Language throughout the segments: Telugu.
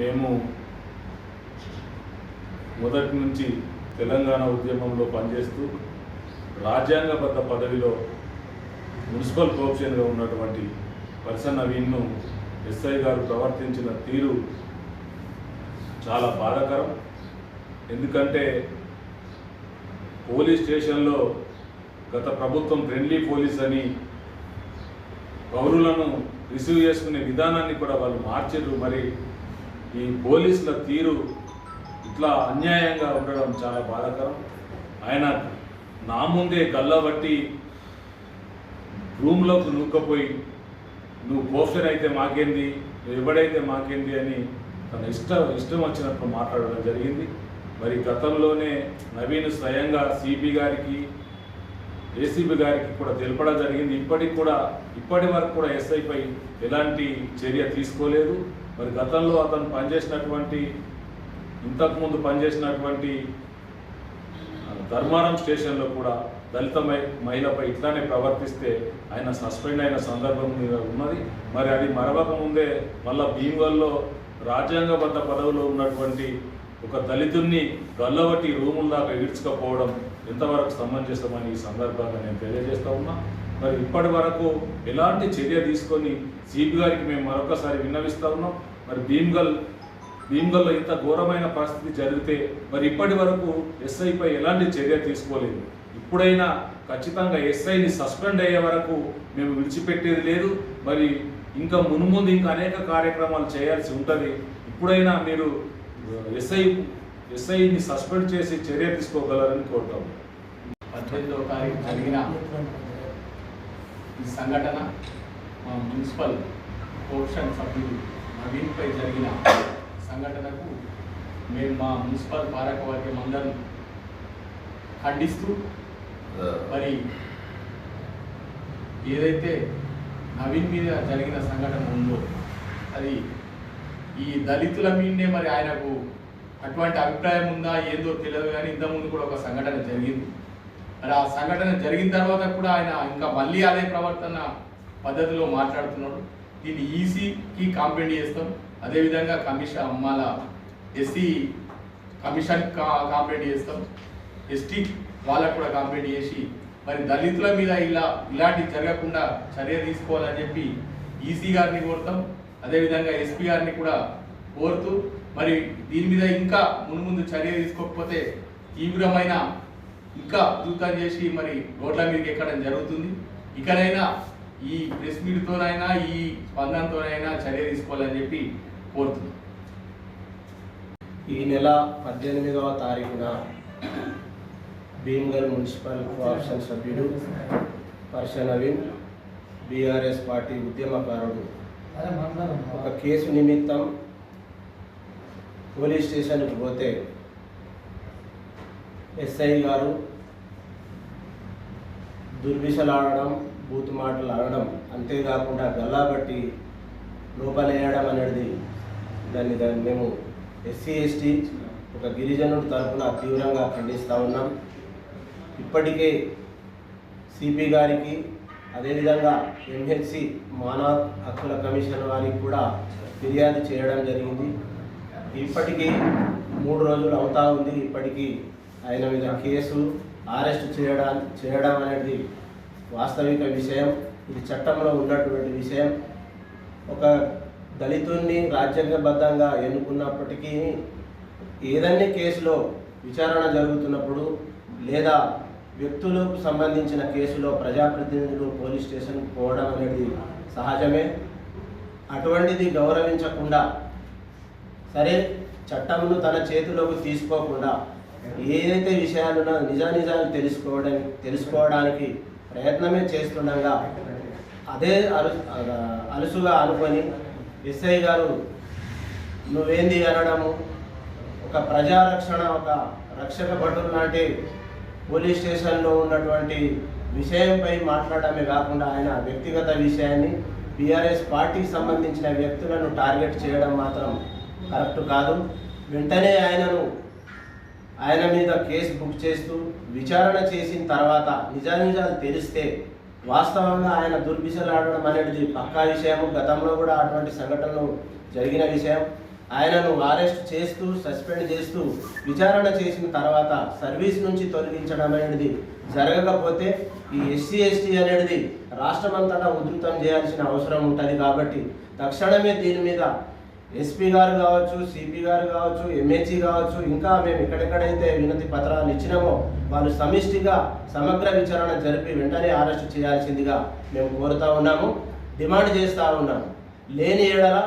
మేము మొదటి నుంచి తెలంగాణ ఉద్యమంలో పనిచేస్తూ రాజ్యాంగబద్ధ పదవిలో మున్సిపల్ కోప్షన్గా ఉన్నటువంటి పర్సన్ నవీన్ను ఎస్ఐ గారు ప్రవర్తించిన తీరు చాలా బాధాకరం. ఎందుకంటే పోలీస్ స్టేషన్లో గత ప్రభుత్వం ఫ్రెండ్లీ పోలీస్ అని పౌరులను రిసీవ్ చేసుకునే విధానాన్ని కూడా వాళ్ళు మార్చారు మరి ఈ పోలీసుల తీరు ఇట్లా అన్యాయంగా ఉండడం చాలా బాధాకరం. ఆయన నా ముందే గల్లబట్టి రూమ్లోకి నూక్కపోయి నువ్వు పోస్టర్ అయితే మాకేంది? నువ్వు ఎవడైతే మాకేంది? అని తన ఇష్ట ఇష్టం వచ్చినప్పుడు మాట్లాడడం జరిగింది. మరి గతంలోనే నవీన్ స్వయంగా సిపి గారికి ఏసీబీ గారికి కూడా తెలపడం జరిగింది. ఇప్పటికి కూడా ఇప్పటి వరకు కూడా ఎస్ఐపై ఎలాంటి చర్య తీసుకోలేదు. మరి గతంలో అతను పనిచేసినటువంటి ఇంతకుముందు పనిచేసినటువంటి ధర్మారం స్టేషన్లో కూడా దళిత మహిళపై ఇట్లానే ప్రవర్తిస్తే ఆయన సస్పెండ్ అయిన సందర్భం ఉన్నది. మరి అది మరవక ముందే మళ్ళా భీమవల్లో రాజ్యాంగబద్ధ పదవిలో ఉన్నటువంటి ఒక దళితుణ్ణి గల్లవట్టి రూముల దాకా ఈడ్చుకపోవడం ఎంతవరకు సమంజసమని ఈ సందర్భంగా నేను తెలియజేస్తూ ఉన్నా. మరి ఇప్పటి వరకు ఎలాంటి చర్య తీసుకొని సిపి గారికి మేము మరొకసారి విన్నవిస్తూ ఉన్నాం. మరి భీమ్గల్ భీమ్గల్లో ఇంత ఘోరమైన పరిస్థితి జరిగితే మరి ఇప్పటి వరకు ఎస్ఐపై ఎలాంటి చర్య తీసుకోలేదు. ఇప్పుడైనా ఖచ్చితంగా ఎస్ఐని సస్పెండ్ అయ్యే వరకు మేము విడిచిపెట్టేది లేదు. మరి ఇంకా మున్ముందు ఇంకా అనేక కార్యక్రమాలు చేయాల్సి ఉంటుంది. ఇప్పుడైనా మీరు ఎస్ఐ ఎస్ఐని సస్పెండ్ చేసి చర్య తీసుకోగలరని కోరుతాం. పద్దెనిమిదవ తారీఖు జరిగిన ఈ సంఘటన మా మున్సిపల్ కోర్షన్ సభ్యులు నవీన్పై జరిగిన సంఘటనకు మేము మా మున్సిపల్ పాలకవర్గం అందరం ఖండిస్తూ మరి ఏదైతే నవీన్ మీద జరిగిన సంఘటన ఉందో అది ఈ దళితుల మీదనే మరి ఆయనకు అటువంటి అభిప్రాయం ఉందా ఏందో తెలియదు కానీ ఇంతకుముందు కూడా ఒక సంఘటన జరిగింది. మరి ఆ సంఘటన జరిగిన తర్వాత కూడా ఆయన ఇంకా మళ్ళీ అదే ప్రవర్తన పద్ధతిలో మాట్లాడుతున్నాడు. దీన్ని ఈసీకి కంప్లైంట్ చేస్తాం. అదేవిధంగా కమిషన్ అమ్మాల ఎస్సీ కమిషన్ కంప్లైంట్ చేస్తాం. ఎస్టీ వాళ్ళకు కూడా కంప్లైంట్ చేసి మరి దళితుల మీద ఇలా ఇలాంటివి జరగకుండా చర్య తీసుకోవాలని చెప్పి ఈసీ గారిని కోరుతాం. అదేవిధంగా ఎస్పీ గారిని కూడా కోరుతూ మరి దీని మీద ఇంకా మున్ముందు చర్య తీసుకోకపోతే తీవ్రమైన ఇంకా ఉధృతం చేసి మరి రోడ్ల మీదకి ఎక్కడం జరుగుతుంది. ఇకనైనా ఈ ప్రెస్ మీట్తోనైనా ఈ స్పందనతోనైనా చర్య తీసుకోవాలని చెప్పి కోరుతున్నాం. ఈ నెల పద్దెనిమిదవ తారీఖున భీమ్గల్ మున్సిపల్ కార్పొరేషన్ సభ్యుడు పర్షనవీన్ బీఆర్ఎస్ పార్టీ ఉద్యమకారుడు ఒక కేసు నిమిత్తం పోలీస్ స్టేషన్కి పోతే ఎస్ఐ గారు దుర్విషలాడడం బూతు మాటలు ఆడడం అంతేకాకుండా గల్లాబట్టి లోపలేయడం అనేది దాన్ని దాన్ని మేము ఎస్సీ ఎస్టీ ఒక గిరిజనుడి తరఫున తీవ్రంగా ఖండిస్తూ ఉన్నాం. ఇప్పటికే సిపి గారికి అదేవిధంగా ఎంహెచ్సి మానవ హక్కుల కమిషన్ వారికి కూడా ఫిర్యాదు చేయడం జరిగింది. ఇప్పటికీ మూడు రోజులు అవుతా ఉంది. ఇప్పటికీ ఆయన మీద కేసు అరెస్ట్ చేయడం చేయడం అనేది వాస్తవిక విషయం. ఇది చట్టంలో ఉన్నటువంటి విషయం. ఒక దళితుణ్ణి రాజ్యాంగబద్ధంగా ఎన్నుకున్నప్పటికీ ఏదన్నీ కేసులో విచారణ జరుగుతున్నప్పుడు లేదా వ్యక్తులకు సంబంధించిన కేసులో ప్రజాప్రతినిధులు పోలీస్ స్టేషన్కి పోవడం అనేది సహజమే. అటువంటిది గౌరవించకుండా సరే చట్టంను తన చేతిలోకి తీసుకోకుండా ఏదైతే విషయాలున్నా నిజానిజాలు తెలుసుకోవడం తెలుసుకోవడానికి ప్రయత్నమే చేస్తుండగా అదే అలు అలుసుగా అనుకొని ఎస్ఐ గారు నువ్వేంది అనడము? ఒక ప్రజారక్షణ ఒక రక్షక భటులు లాంటి పోలీస్ స్టేషన్లో ఉన్నటువంటి విషయంపై మాట్లాడమే కాకుండా ఆయన వ్యక్తిగత విషయాన్ని బీఆర్ఎస్ పార్టీకి సంబంధించిన వ్యక్తులను టార్గెట్ చేయడం మాత్రం కరెక్ట్ కాదు. వెంటనే ఆయనను ఆయన మీద కేసు బుక్ చేస్తూ విచారణ చేసిన తర్వాత నిజానిజాలు తెలిస్తే వాస్తవంగా ఆయన దుర్భిషలాడడం అనేది పక్కా విషయం గతంలో కూడా అటువంటి సంఘటనలు జరిగిన విషయం. ఆయనను అరెస్ట్ చేస్తూ సస్పెండ్ చేస్తూ విచారణ చేసిన తర్వాత సర్వీస్ నుంచి తొలగించడం అనేది జరగకపోతే ఈ ఎస్సీ ఎస్టీ అనేది రాష్ట్రమంతటా ఉధృతం చేయాల్సిన అవసరం ఉంటుంది కాబట్టి తక్షణమే దీని మీద ఎస్పీ గారు కావచ్చు సిపి గారు కావచ్చు ఎంహెచ్ఈ కావచ్చు ఇంకా మేము ఎక్కడెక్కడైతే వినతి పత్రాలు ఇచ్చినామో వాళ్ళు సమిష్టిగా సమగ్ర విచారణ జరిపి వెంటనే అరెస్ట్ చేయాల్సిందిగా మేము కోరుతా ఉన్నాము డిమాండ్ చేస్తూ ఉన్నాము. లేని ఏడల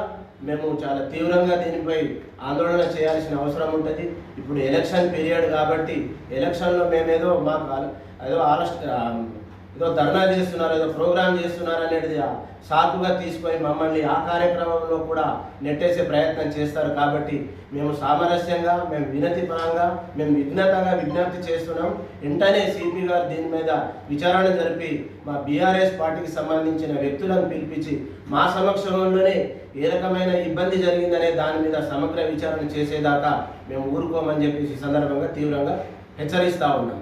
మేము చాలా తీవ్రంగా దీనిపై ఆందోళన చేయాల్సిన అవసరం ఉంటుంది. ఇప్పుడు ఎలక్షన్ పీరియడ్ కాబట్టి ఎలక్షన్లో మేమేదో మాకు ఏదో ఆలస్య ఏదో ధర్నా చేస్తున్నారు ఏదో ప్రోగ్రామ్ చేస్తున్నారు అనేది సాకుగా తీసుకొని మమ్మల్ని ఆ కార్యక్రమంలో కూడా నెట్టేసే ప్రయత్నం చేస్తారు కాబట్టి మేము సామరస్యంగా మేము వినతి పరంగా మేము విఘ్నతంగా విజ్ఞప్తి చేస్తున్నాం. వెంటనే సిపి గారు దీని మీద విచారణ జరిపి మా బీఆర్ఎస్ పార్టీకి సంబంధించిన వ్యక్తులను పిలిపించి మా సమక్షంలోనే ఏ రకమైన ఇబ్బంది జరిగిందనే దాని మీద సమగ్ర విచారణ చేసేదాకా మేము ఊరుకోమని చెప్పేసి సందర్భంగా తీవ్రంగా హెచ్చరిస్తా ఉన్నాం.